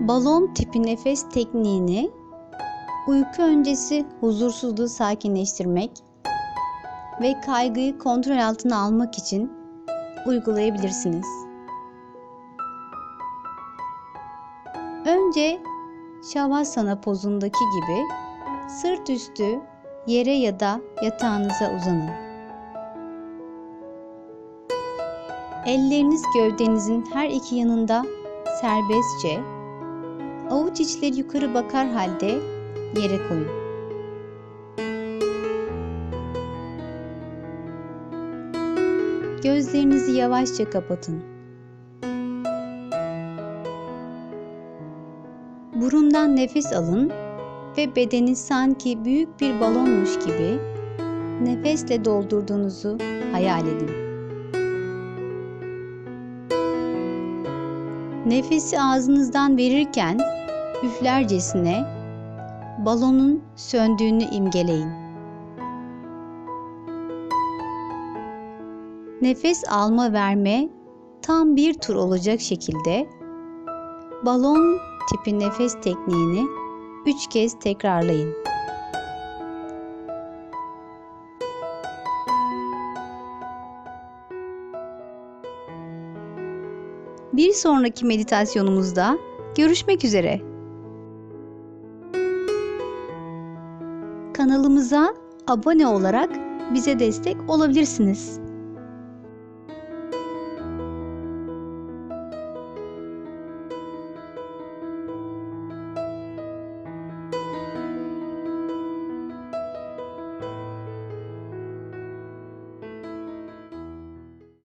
Balon tipi nefes tekniğini uyku öncesi huzursuzluğu sakinleştirmek ve kaygıyı kontrol altına almak için uygulayabilirsiniz. Önce Shavasana pozundaki gibi sırt üstü yere ya da yatağınıza uzanın. Elleriniz gövdenizin her iki yanında serbestçe, avuç içleri yukarı bakar halde yere koyun. Gözlerinizi yavaşça kapatın. Burundan nefes alın ve bedeni sanki büyük bir balonmuş gibi nefesle doldurduğunuzu hayal edin. Nefesi ağzınızdan verirken üflercesine balonun söndüğünü imgeleyin. Nefes alma verme tam bir tur olacak şekilde balon tipi nefes tekniğini 3 kez tekrarlayın. Bir sonraki meditasyonumuzda görüşmek üzere. Kanalımıza abone olarak bize destek olabilirsiniz.